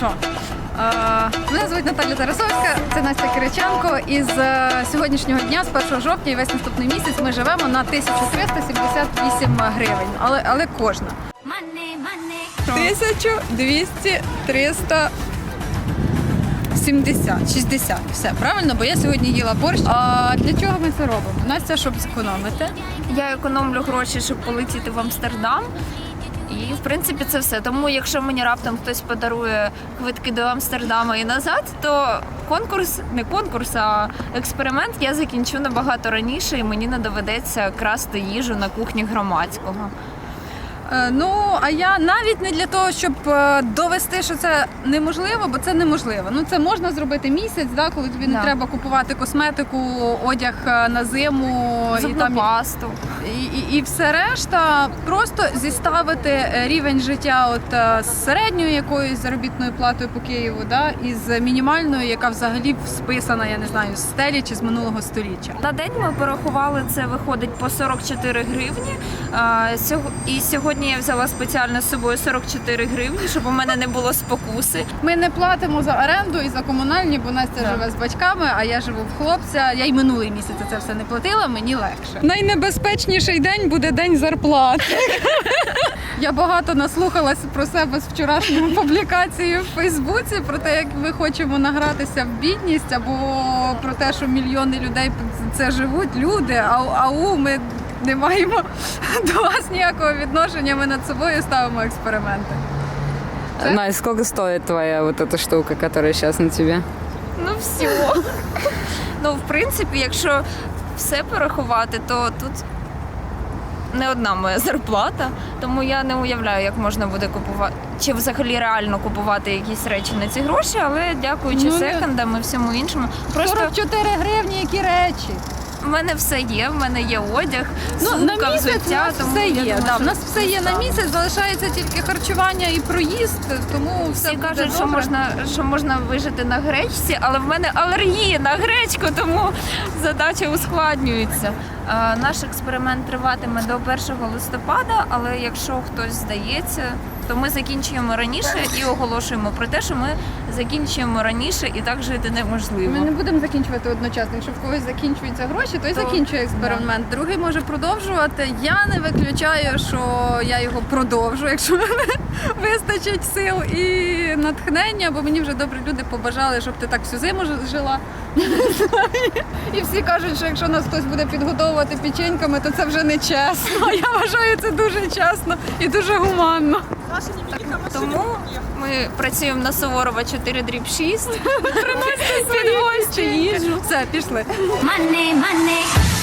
що? Е, Мене звуть Наталя Тарасовська, це Настя Кириченко. І з е, сьогоднішнього дня, з 1 жовтня і весь наступний місяць, ми живемо на 1378 гривень, але, але кожна. Money, money. 1200, 300, 70, 60. Все, правильно, бо я сьогодні їла борщ. А для чого ми це робимо? Настя, щоб зекономити. Я економлю гроші, щоб полетіти в Амстердам. І в принципі це все. Тому якщо мені раптом хтось подарує квитки до Амстердама і назад, то конкурс, не конкурс, а експеримент я закінчу набагато раніше, і мені не доведеться красти їжу на кухні громадського. Е, Ну, а я навіть не для того, щоб е, довести, що це неможливо, бо це неможливо. Ну це можна зробити місяць, да, коли тобі не треба купувати косметику, одяг е, на зиму і там пасту. і, і, і все решта. Просто зіставити рівень життя от з середньою якоюсь заробітною платою по Києву, да, і з мінімальною, яка взагалі списана, я не знаю, з стелі чи з минулого століття. На день ми порахували, це виходить по 44 гривні. А, І сьогодні я взяла спеціально з собою 44 гривні, щоб у мене не було спокуси. Ми не платимо за оренду і за комунальні, бо Настя Да. живе з батьками, а я живу в хлопця. Я й минулий місяць це все не платила, мені легше. Найнебезпечніший день буде день зарплати. Я багато наслухалась про себе з вчорашньої публікації в Фейсбуці про те, як ми хочемо награтися в бідність, або про те, що мільйони людей це живуть люди. А ау ми не маємо до вас ніякого відношення. Ми над собою ставимо експерименти. Да? Настя, сколько стоит твоя вот эта штука, которая сейчас на тебе? Ну все. ну, в принципі, якщо все порахувати, то тут не одна моя зарплата, тому я не уявляю, як можна буде купувати, чи взагалі реально купувати якісь речі на ці гроші, але дякуючи Ну, секондам і всьому іншому. Просто 44 гривні, які речі. В мене все є, в мене є одяг, Ну, сумка, на місяць у взуття, нас тому все є. думаю, Да, у нас все є на місяць, залишається тільки харчування і проїзд, тому все Всі буде кажуть, що можна, що можна вижити на гречці, але в мене алергія на гречку, тому задача ускладнюється. Наш експеримент триватиме до 1 листопада, але якщо хтось здається, то ми закінчуємо раніше і оголошуємо про те, що ми закінчуємо раніше і так жити неможливо. Ми не будемо закінчувати одночасно. Якщо в когось закінчуються гроші, той То- закінчує експеримент. Другий може продовжувати. Я не виключаю, що я його продовжу, якщо мене вистачить сил і натхнення, бо мені вже добрі люди побажали, щоб ти так всю зиму жила. І всі кажуть, що якщо нас хтось буде підгодовувати печеньками, то це вже не чесно. Я вважаю це дуже чесно і дуже гуманно. Тому ми працюємо на Суворова 4 дріб 6. Підвозьте їжу. Все, пішли. Money, money.